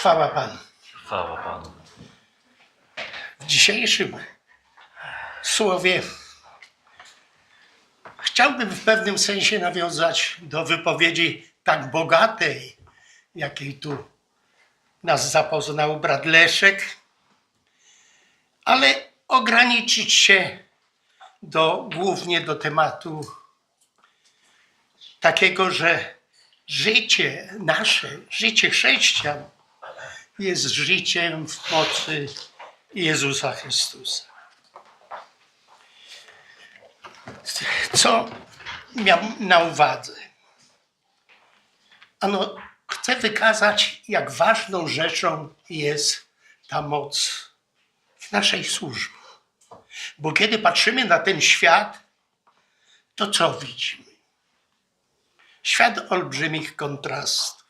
Chwała Panu. Chwała Panu. W dzisiejszym słowie chciałbym w pewnym sensie nawiązać do wypowiedzi tak bogatej, jakiej tu nas zapoznał brat Leszek, ale ograniczyć się do, głównie do tematu takiego, że życie nasze, życie chrześcijan jest życiem w mocy Jezusa Chrystusa. Co miał na uwadze? Ano, chcę wykazać, jak ważną rzeczą jest ta moc w naszej służbie. Bo kiedy patrzymy na ten świat, to co widzimy? Świat olbrzymich kontrastów.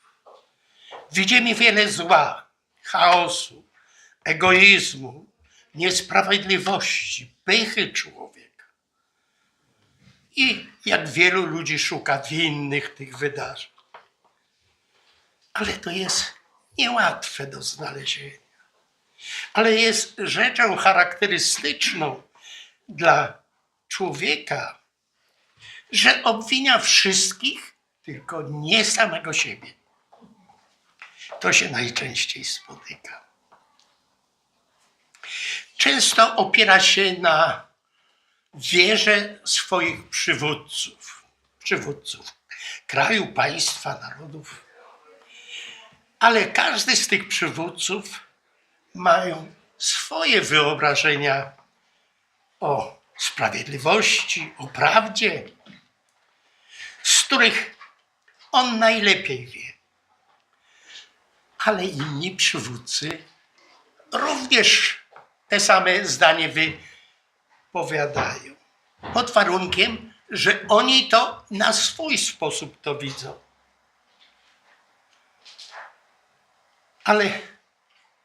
Widzimy wiele zła, chaosu, egoizmu, niesprawiedliwości, pychy człowieka. I jak wielu ludzi szuka winnych tych wydarzeń. Ale to jest niełatwe do znalezienia. Ale jest rzeczą charakterystyczną dla człowieka, że obwinia wszystkich, tylko nie samego siebie. To się najczęściej spotyka. Często opiera się na wierze swoich przywódców, przywódców kraju, państwa, narodów. Ale każdy z tych przywódców mają swoje wyobrażenia o sprawiedliwości, o prawdzie, z których on najlepiej wie. Ale inni przywódcy również te same zdanie wypowiadają. Pod warunkiem, że oni to na swój sposób to widzą. Ale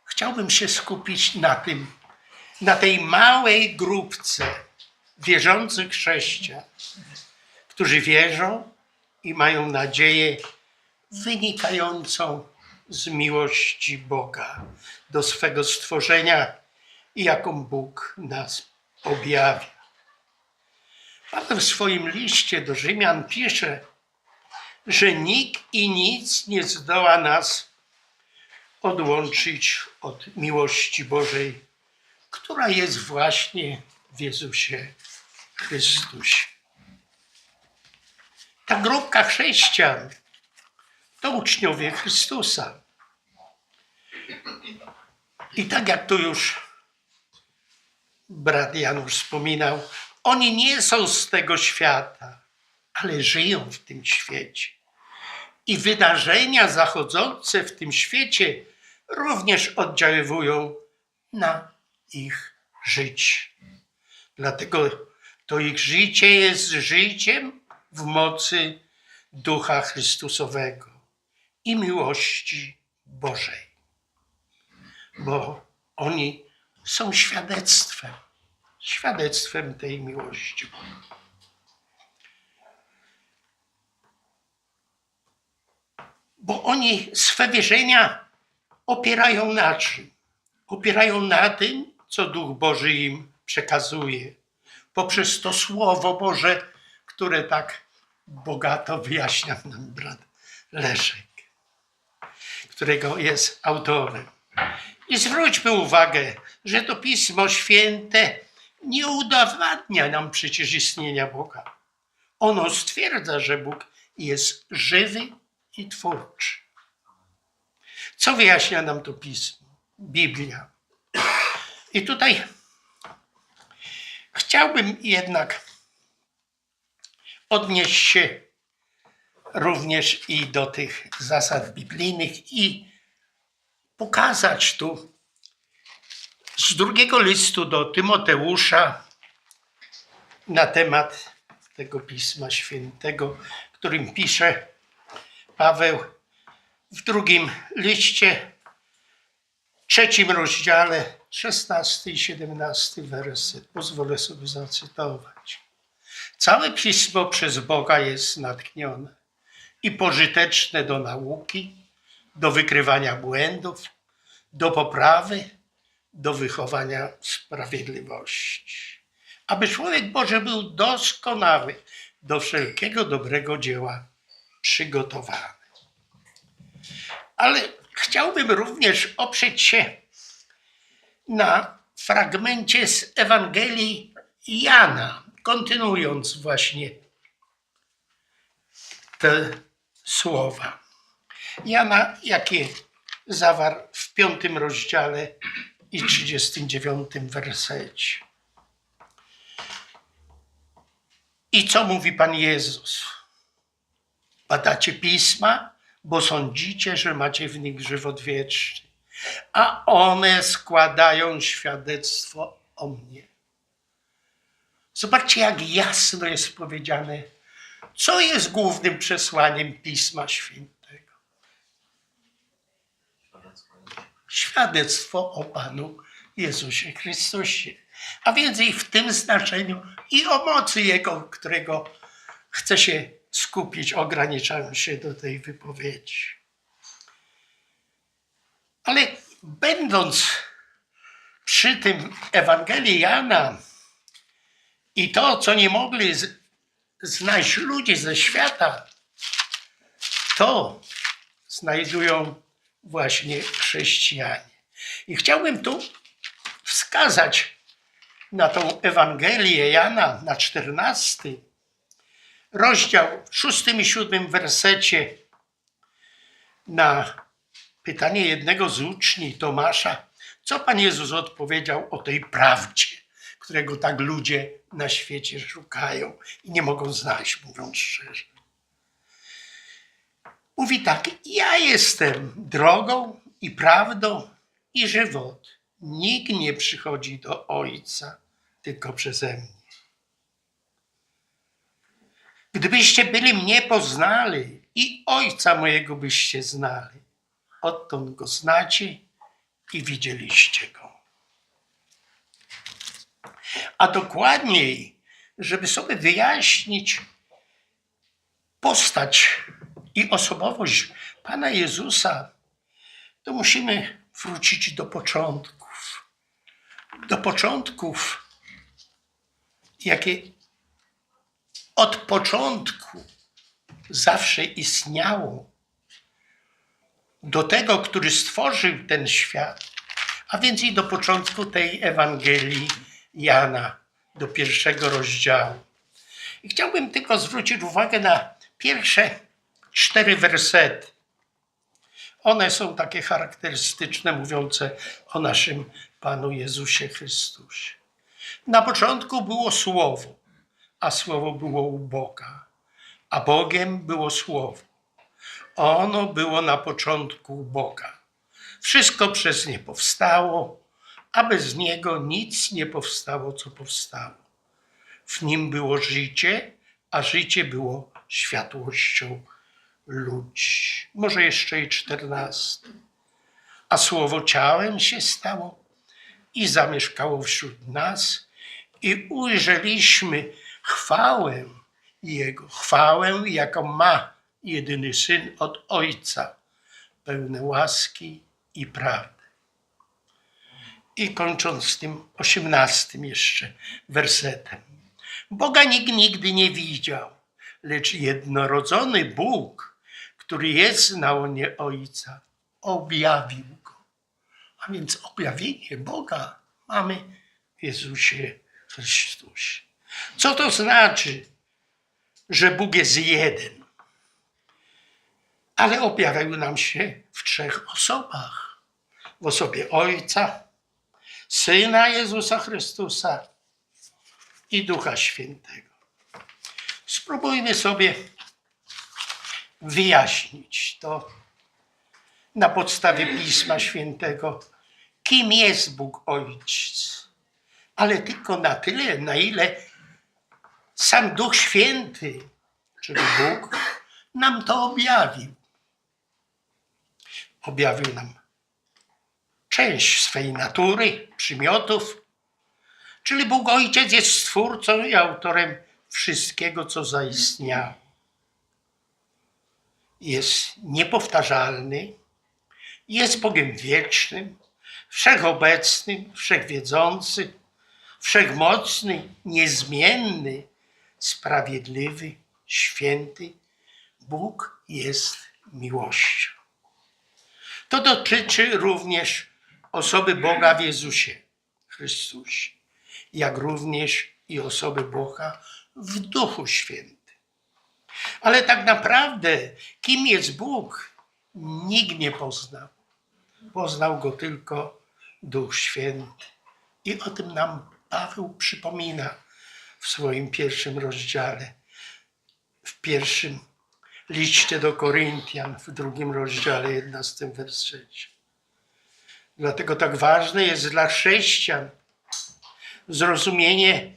chciałbym się skupić na tym, na tej małej grupce wierzących chrześcijan, którzy wierzą i mają nadzieję wynikającą z miłości Boga do swego stworzenia i jaką Bóg nas objawia. Paweł w swoim liście do Rzymian pisze, że nikt i nic nie zdoła nas odłączyć od miłości Bożej, która jest właśnie w Jezusie Chrystusie. Ta grupka chrześcijan to uczniowie Chrystusa. I tak jak tu już brat Janusz wspominał, oni nie są z tego świata, ale żyją w tym świecie. I wydarzenia zachodzące w tym świecie również oddziaływują na ich życie. Dlatego to ich życie jest życiem w mocy Ducha Chrystusowego i miłości Bożej. Bo oni są świadectwem, świadectwem tej miłości. Bo oni swe wierzenia opierają na czym? Opierają na tym, co Duch Boży im przekazuje. Poprzez to Słowo Boże, które tak bogato wyjaśnia nam brat Leszek, którego jest autorem. I zwróćmy uwagę, że to Pismo Święte nie udowadnia nam przecież istnienia Boga. Ono stwierdza, że Bóg jest żywy i twórczy. Co wyjaśnia nam to Pismo? Biblia. I tutaj chciałbym jednak odnieść się również i do tych zasad biblijnych i pokazać tu z drugiego listu do Tymoteusza na temat tego Pisma Świętego, którym pisze Paweł w drugim liście, trzecim rozdziale, 16 i 17 werset. Pozwolę sobie zacytować. Całe pismo przez Boga jest natchnione i pożyteczne do nauki, do wykrywania błędów, do poprawy, do wychowania sprawiedliwości. Aby człowiek Boży był doskonały, do wszelkiego dobrego dzieła przygotowany. Ale chciałbym również oprzeć się na fragmencie z Ewangelii Jana, kontynuując właśnie te słowa. Jana, jakie zawarł w piątym rozdziale i 39 wersecie. I co mówi Pan Jezus? Badacie pisma, bo sądzicie, że macie w nich żywot wieczny, a one składają świadectwo o mnie. Zobaczcie, jak jasno jest powiedziane, co jest głównym przesłaniem Pisma Świętego. Świadectwo o Panu Jezusie Chrystusie. A więc i w tym znaczeniu, i o mocy Jego, którego chcę się skupić, ograniczając się do tej wypowiedzi. Ale będąc przy tym Ewangelii Jana i to, co nie mogli znaleźć ludzie ze świata, to znajdują właśnie chrześcijanie. I chciałbym tu wskazać na tą Ewangelię Jana, na 14 rozdział w szóstym i siódmym wersecie na pytanie jednego z uczni Tomasza, co Pan Jezus odpowiedział o tej prawdzie, którego tak ludzie na świecie szukają i nie mogą znaleźć, mówiąc szczerze. Mówi tak, ja jestem drogą i prawdą i żywot. Nikt nie przychodzi do Ojca tylko przeze mnie. Gdybyście byli mnie poznali i Ojca mojego byście znali, odtąd go znacie i widzieliście go. A dokładniej, żeby sobie wyjaśnić postać i osobowość Pana Jezusa, to musimy wrócić do początków. Do początków, jakie od początku zawsze istniało, do tego, który stworzył ten świat, a więc i do początku tej Ewangelii Jana, do pierwszego rozdziału. I chciałbym tylko zwrócić uwagę na pierwsze cztery wersety. One są takie charakterystyczne, mówiące o naszym Panu Jezusie Chrystusie. Na początku było Słowo, a Słowo było u Boga, a Bogiem było Słowo. Ono było na początku u Boga. Wszystko przez nie powstało, a bez niego nic nie powstało, co powstało. W nim było życie, a życie było światłością ludzi. Może jeszcze i czternasty. A słowo ciałem się stało i zamieszkało wśród nas i ujrzeliśmy chwałę Jego, chwałę, jaką ma jedyny Syn od Ojca, pełne łaski i prawdy. I kończąc tym osiemnastym jeszcze wersetem. Boga nikt nigdy nie widział, lecz jednorodzony Bóg, który jest na łonie Ojca, objawił go. A więc objawienie Boga mamy w Jezusie Chrystusie. Co to znaczy, że Bóg jest jeden? Ale objawił nam się w trzech osobach. W osobie Ojca, Syna Jezusa Chrystusa i Ducha Świętego. Spróbujmy sobie wyjaśnić to na podstawie Pisma Świętego, kim jest Bóg Ojciec, ale tylko na tyle, na ile sam Duch Święty, czyli Bóg, nam to objawił. Objawił nam część swej natury, przymiotów, czyli Bóg Ojciec jest stwórcą i autorem wszystkiego, co zaistniało. Jest niepowtarzalny, jest Bogiem wiecznym, wszechobecny, wszechwiedzący, wszechmocny, niezmienny, sprawiedliwy, święty. Bóg jest miłością. To dotyczy również osoby Boga w Jezusie Chrystusie, jak również i osoby Boga w Duchu Świętym. Ale tak naprawdę, kim jest Bóg, nikt nie poznał. Poznał go tylko Duch Święty. I o tym nam Paweł przypomina w swoim pierwszym rozdziale, w pierwszym liście do Koryntian, w drugim rozdziale, 11 wersecie. Dlatego tak ważne jest dla chrześcijan zrozumienie,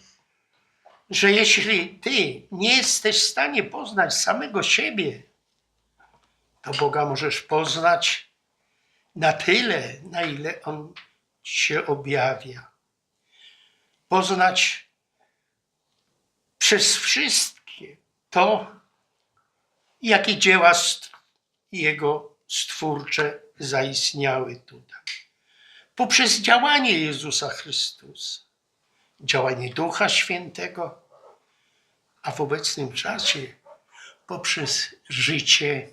że jeśli ty nie jesteś w stanie poznać samego siebie, to Boga możesz poznać na tyle, na ile On się objawia. Poznać przez wszystkie to, jakie dzieła Jego stwórcze zaistniały tutaj. Poprzez działanie Jezusa Chrystusa, działanie Ducha Świętego, a w obecnym czasie poprzez życie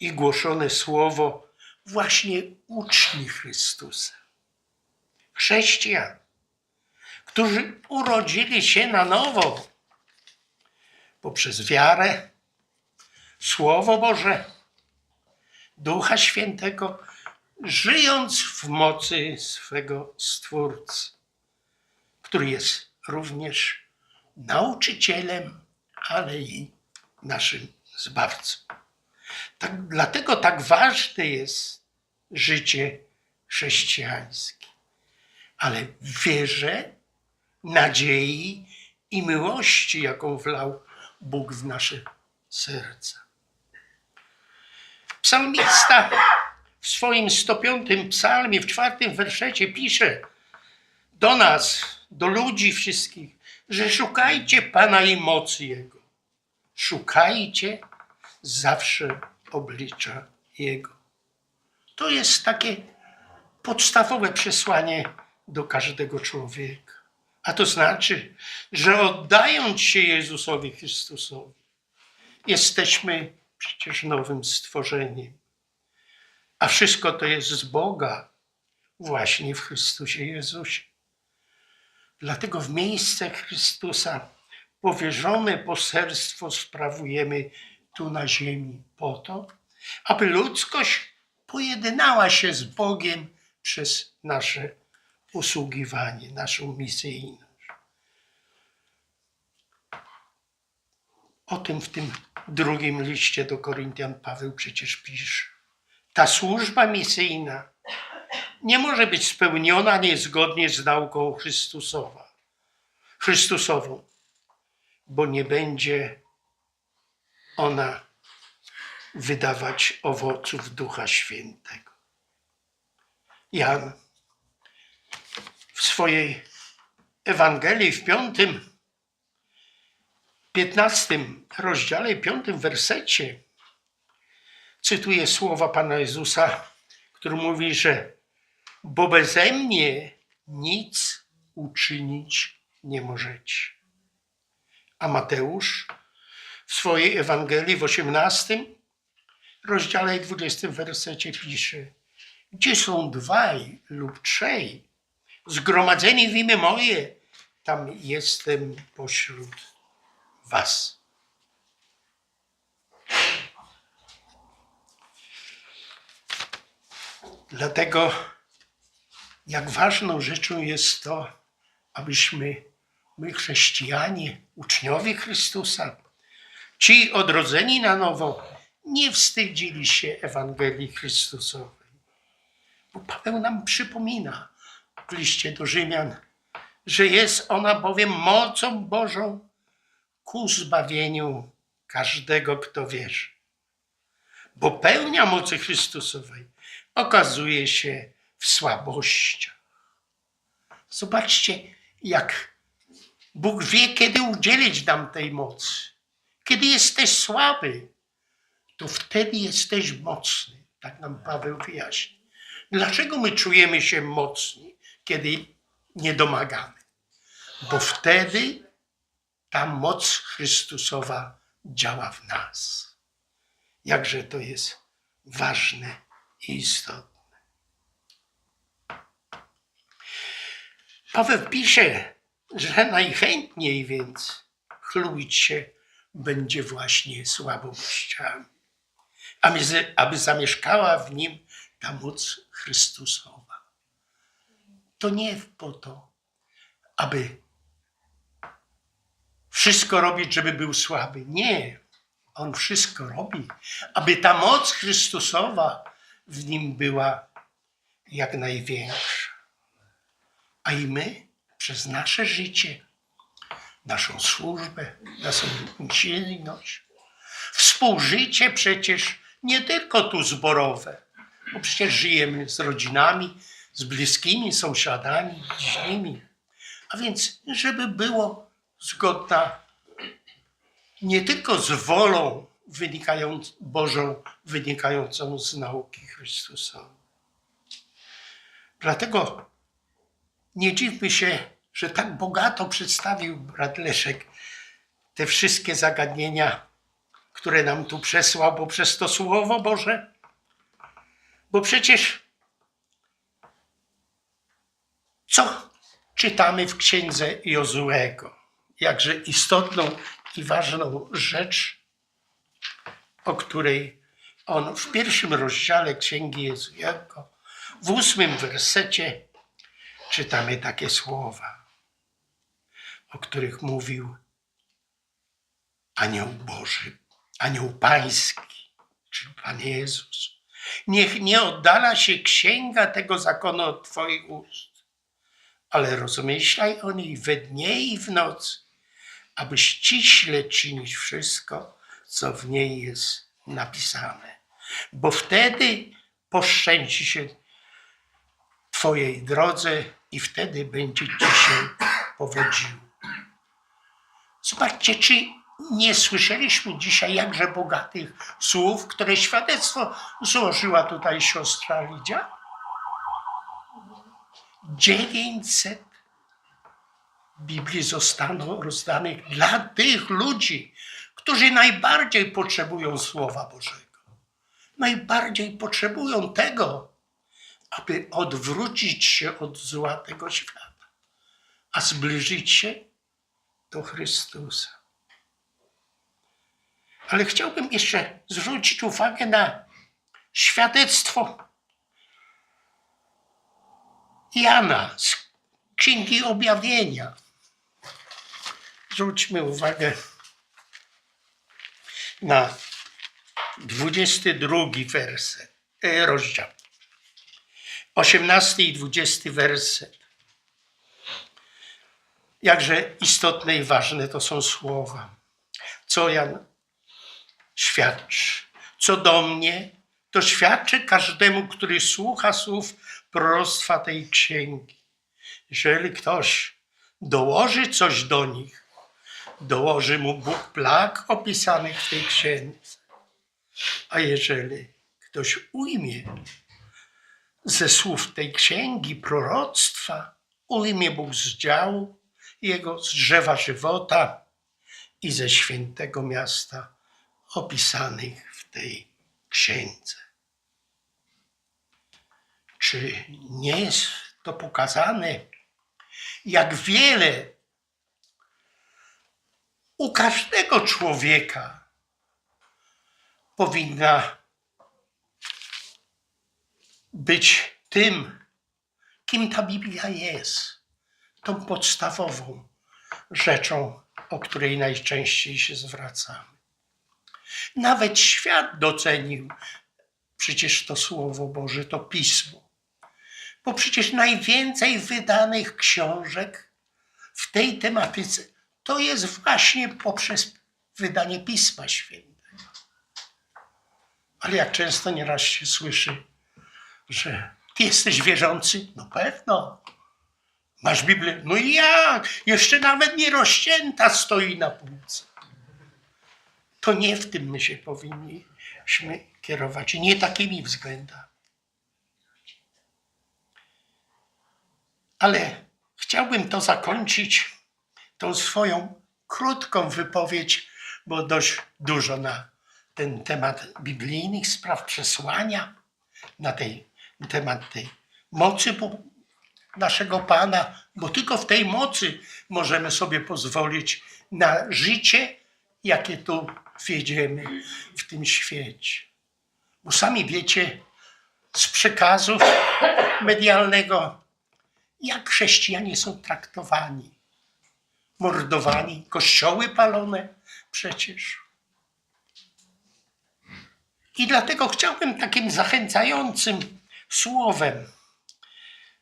i głoszone słowo właśnie uczni Chrystusa. Chrześcijan, którzy urodzili się na nowo poprzez wiarę, Słowo Boże, Ducha Świętego, żyjąc w mocy swego Stwórcy, który jest również nauczycielem, ale i naszym Zbawcą. Tak, dlatego tak ważne jest życie chrześcijańskie. Ale w wierze, nadziei i miłości, jaką wlał Bóg w nasze serca. Psalmista w swoim 105 psalmie, w czwartym werszecie pisze do nas, do ludzi wszystkich, że szukajcie Pana i mocy Jego. Szukajcie zawsze oblicza Jego. To jest takie podstawowe przesłanie do każdego człowieka. A to znaczy, że oddając się Jezusowi Chrystusowi, jesteśmy przecież nowym stworzeniem. A wszystko to jest z Boga, właśnie w Chrystusie Jezusie. Dlatego w miejsce Chrystusa powierzone poselstwo sprawujemy tu na ziemi po to, aby ludzkość pojednała się z Bogiem przez nasze usługiwanie, naszą misyjność. O tym w tym drugim liście do Koryntian Paweł przecież pisze. Ta służba misyjna nie może być spełniona niezgodnie z nauką Chrystusowa, Chrystusową, bo nie będzie ona wydawać owoców Ducha Świętego. Jan w swojej Ewangelii w piątym, piętnastym rozdziale, piątym wersecie cytuje słowa Pana Jezusa, który mówi, że bo beze mnie nic uczynić nie możecie. A Mateusz w swojej Ewangelii w 18 rozdziale 20 wersecie pisze, gdzie są dwaj lub trzej zgromadzeni w imię moje, tam jestem pośród was. Dlatego jak ważną rzeczą jest to, abyśmy my chrześcijanie, uczniowie Chrystusa, ci odrodzeni na nowo, nie wstydzili się Ewangelii Chrystusowej. Bo Paweł nam przypomina w liście do Rzymian, że jest ona bowiem mocą Bożą ku zbawieniu każdego, kto wierzy. Bo pełnia mocy Chrystusowej okazuje się w słabościach. Zobaczcie, jak Bóg wie, kiedy udzielić nam tej mocy. Kiedy jesteś słaby, to wtedy jesteś mocny. Tak nam Paweł wyjaśni. Dlaczego my czujemy się mocni, kiedy nie domagamy? Bo wtedy ta moc Chrystusowa działa w nas. Jakże to jest ważne i istotne. Paweł pisze, że najchętniej więc chlubić się będzie właśnie słabościami, aby zamieszkała w nim ta moc Chrystusowa. To nie po to, aby wszystko robić, żeby był słaby. Nie. On wszystko robi, aby ta moc Chrystusowa w nim była jak największa. A i my przez nasze życie, naszą służbę, naszą czynność, współżycie przecież nie tylko tu zborowe, bo przecież żyjemy z rodzinami, z bliskimi sąsiadami, bliźnimi. A więc, żeby było zgodna nie tylko z wolą wynikając, Bożą, wynikającą z nauki Chrystusa. Dlatego nie dziwmy się, że tak bogato przedstawił brat Leszek te wszystkie zagadnienia, które nam tu przesłał poprzez to Słowo Boże. Bo przecież co czytamy w księdze Jozuego? Jakże istotną i ważną rzecz, o której on w pierwszym rozdziale Księgi Jozuego, w ósmym wersecie czytamy takie słowa, o których mówił anioł Boży, anioł Pański, czyli Pan Jezus. Niech nie oddala się księga tego zakonu od Twoich ust, ale rozmyślaj o niej we dnie i w nocy, aby ściśle czynić wszystko, co w niej jest napisane. Bo wtedy poszczęści się Twojej drodze i wtedy będzie Ci się powodziło. Zobaczcie, czy nie słyszeliśmy dzisiaj jakże bogatych słów, które świadectwo złożyła tutaj siostra Lidia? 900 Biblii zostaną rozdanych dla tych ludzi, którzy najbardziej potrzebują Słowa Bożego. Najbardziej potrzebują tego, aby odwrócić się od zła tego świata, a zbliżyć się do Chrystusa. Ale chciałbym jeszcze zwrócić uwagę na świadectwo Jana z Księgi Objawienia. Zwróćmy uwagę na 22 werset, e, rozdział. 18 i 20 werset. Jakże istotne i ważne to są słowa. Co Jan świadczy? Co do mnie, to świadczy każdemu, który słucha słów proroctwa tej księgi. Jeżeli ktoś dołoży coś do nich, dołoży mu Bóg plag opisanych w tej księdze. A jeżeli ktoś ujmie ze słów tej księgi proroctwa, ujmie Bóg z działu jego, z drzewa żywota i ze świętego miasta opisanych w tej księdze. Czy nie jest to pokazane, jak wiele u każdego człowieka powinna być tym, kim ta Biblia jest, tą podstawową rzeczą, o której najczęściej się zwracamy. Nawet świat docenił przecież to Słowo Boże, to Pismo. Bo przecież najwięcej wydanych książek w tej tematyce to jest właśnie poprzez wydanie Pisma Świętego. Ale jak często nieraz się słyszy, że ty jesteś wierzący? No pewno. Masz Biblię? No i jak? Jeszcze nawet nie rozcięta stoi na półce. To nie w tym my się powinniśmy kierować nie takimi względami. Ale chciałbym to zakończyć tą swoją krótką wypowiedź, bo dość dużo na ten temat biblijnych spraw przesłania, na tej, temat tej mocy naszego Pana, bo tylko w tej mocy możemy sobie pozwolić na życie, jakie tu wiedziemy w tym świecie. Bo sami wiecie z przekazów medialnego, jak chrześcijanie są traktowani. Mordowani, kościoły palone przecież. I dlatego chciałbym takim zachęcającym słowem,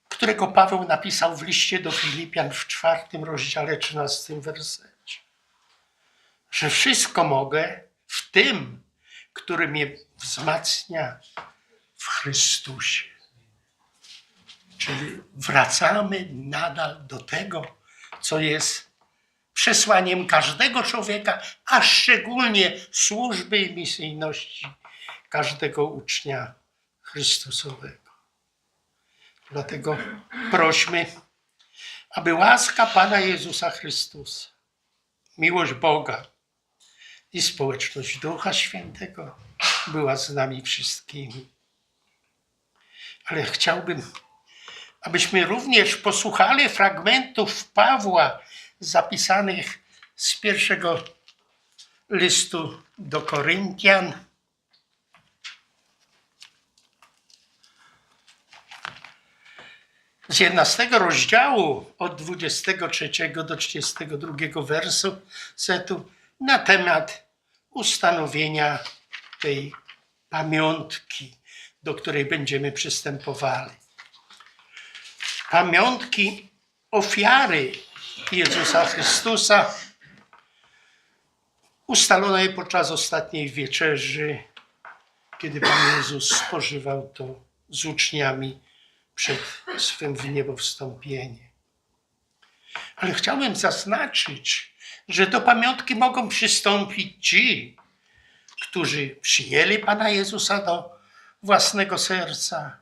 którego Paweł napisał w liście do Filipian w czwartym rozdziale, trzynastym wersecie, że wszystko mogę w tym, który mnie wzmacnia w Chrystusie. Czyli wracamy nadal do tego, co jest przesłaniem każdego człowieka, a szczególnie służby i misyjności każdego ucznia Chrystusowego. Dlatego prośmy, aby łaska Pana Jezusa Chrystusa, miłość Boga i społeczność Ducha Świętego była z nami wszystkimi. Ale chciałbym, abyśmy również posłuchali fragmentów Pawła zapisanych z pierwszego listu do Koryntian. Z 11 rozdziału od 23 do 32 wersu setu na temat ustanowienia tej pamiątki, do której będziemy przystępowali. Pamiątki ofiary Jezusa Chrystusa ustalonej podczas ostatniej wieczerzy, kiedy Pan Jezus spożywał to z uczniami przed swym wniebowstąpieniem. Ale chciałbym zaznaczyć, że do pamiątki mogą przystąpić ci, którzy przyjęli Pana Jezusa do własnego serca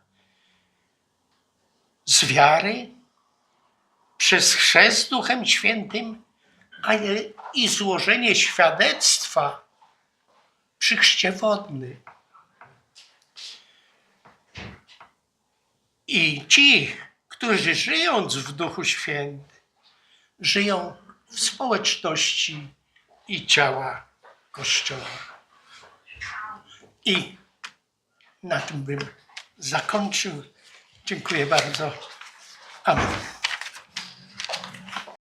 z wiary, przez chrzest Duchem Świętym, ale i złożenie świadectwa przy chrzcie wodnym. I ci, którzy żyjąc w Duchu Świętym, żyją w społeczności i ciała Kościoła. I na tym bym zakończył. Dziękuję bardzo. Amen.